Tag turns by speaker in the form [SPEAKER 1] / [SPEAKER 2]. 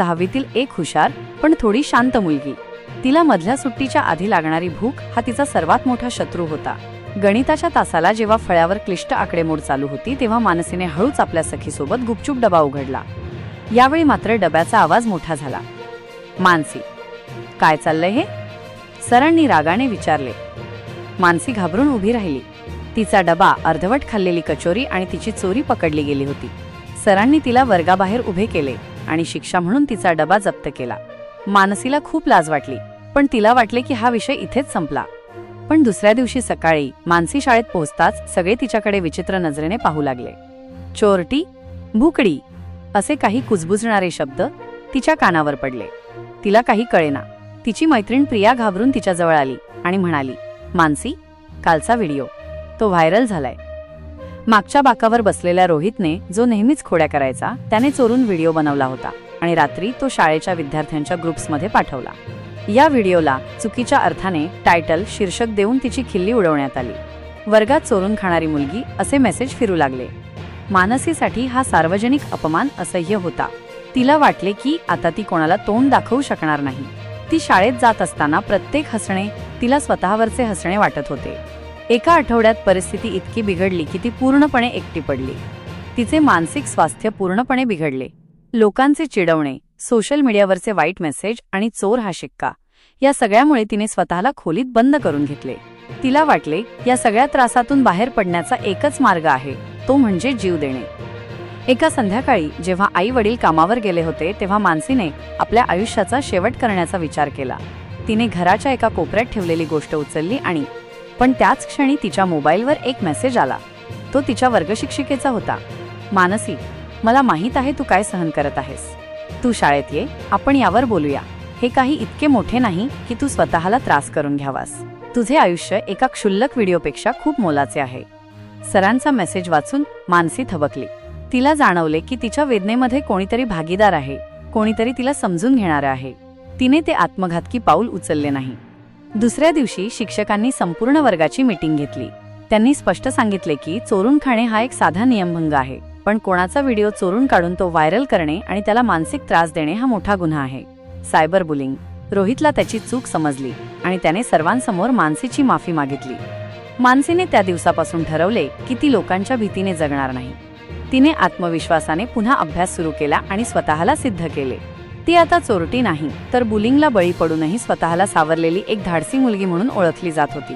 [SPEAKER 1] सहावीतील एक हुशार पण थोडी शांत मुलगी. तिला मधल्या सुट्टीच्या आधी लागणारी भूक हा तिचा सर्वात मोठा शत्रू होता. गणिताच्या तासाला जेव्हा फळ्यावर क्लिष्ट आकडेमोड चालू होती तेव्हा मानसीने हळूच आपल्या सखीसोबत गुपचूप डबा उघडला. यावेळी मात्र डब्याचा आवाज मोठा झाला. मानसी काय चाललंय हे? सरांनी रागाने विचारले. मानसी घाबरून उभी राहिली. तिचा डबा अर्धवट खाल्लेली कचोरी आणि तिची चोरी पकडली गेली होती. सरांनी तिला वर्गाबाहेर उभे केले. आणि शिक्षा म्हणून तिचा डबा जप्त केला. मानसीला खूप लाज वाटली पण तिला वाटले की हा विषय इथेच संपला. पण दुसऱ्या दिवशी सकाळी मानसी शाळेत पोहोचताच सगळे तिच्याकडे विचित्र नजरेने पाहू लागले. चोरटी भुकडी असे काही कुजबुजणारे शब्द तिच्या कानावर पडले. तिला काही कळेना. तिची मैत्रीण प्रिया घाबरून तिच्याजवळ आली आणि म्हणाली मानसी कालचा व्हिडिओ. तो व्हायरल झालाय. मागच्या बाकावर बसलेल्या रोहितने जो नेहमीच खोड्या करायचा त्याने चोरून व्हिडिओ बनवला होता आणि रात्री तो शाळेच्या विद्यार्थ्यांच्या ग्रुप्समध्ये पाठवला. या व्हिडिओला चुकीच्या अर्थाने टायटल शीर्षक देऊन तिची खिल्ली उडवण्यात आली. वर्गात चोरून खाणारी मुलगी असे मेसेज फिरू लागले. मानसीसाठी हा सार्वजनिक अपमान असह्य होता. तिला वाटले की आता ती कोणाला तोंड दाखवू शकणार नाही. ती शाळेत जात असताना प्रत्येक हसणे तिला स्वतःवरचे हसणे वाटत होते. एका आठवड्यात परिस्थिती इतकी बिघडली की ती पूर्णपणे एकटी पडली. तिचे मानसिक स्वास्थ्य पूर्णपणे बिघडले. लोकांचे चिडवणे सोशल मीडियावरचे वाईट मेसेज आणि चोर हा शिक्का या सगळ्यामुळे तिने स्वतःला खोलीत बंद करून घेतले. तिला वाटले या सगळ्या त्रासातून बाहेर पडण्याचा एकच मार्ग आहे तो म्हणजे जीव देणे. एका संध्याकाळी जेव्हा आई वडील कामावर गेले होते तेव्हा मानसीने आपल्या आयुष्याचा शेवट करण्याचा विचार केला. तिने घराच्या एका कोपऱ्यात ठेवलेली गोष्ट उचलली आणि पण त्याच क्षणी तिच्या मोबाईलवर एक मेसेज आला. तो तिच्या वर्गशिक्षिकेचा होता. मानसी मला माहीत आहे तू काय सहन करत आहेस. तू शाळेत ये आपण यावर बोलूया. हे काही इतके मोठे नाही की तू स्वतःला त्रास करून घ्यावास. तुझे आयुष्य एका क्षुल्लक व्हिडिओपेक्षा खूप मोलाचे आहे. सरांचा मेसेज वाचून मानसी थबकली. तिला जाणवले की तिच्या वेदनेमध्ये कोणीतरी भागीदार आहे कोणीतरी तिला समजून घेणार आहे. तिने ते आत्मघातकी पाऊल उचलले नाही. दुसऱ्या दिवशी शिक्षकांनी संपूर्ण वर्गाची मीटिंग घेतली. त्यांनी स्पष्ट सांगितले की चोरून खाणे हा एक साधा नियमभंग आहे पण कोणाचा व्हिडिओ चोरून काढून तो व्हायरल करणे आणि त्याला मानसिक त्रास देणे हा मोठा गुन्हा आहे. Cyber bullying. रोहितला त्याची चूक समजली आणि त्याने सर्वांसमोर मानसीची माफी मागितली. मानसीने त्या दिवसापासून ठरवले की ती लोकांच्या भीतीने जगणार नाही. तिने आत्मविश्वासाने पुन्हा अभ्यास सुरू केला आणि स्वतःला सिद्ध केले. ती आता चोरटी नाही तर बुलिंगला बळी पडूनही स्वतःला सावरलेली एक धाडसी मुलगी म्हणून ओळखली जात होती.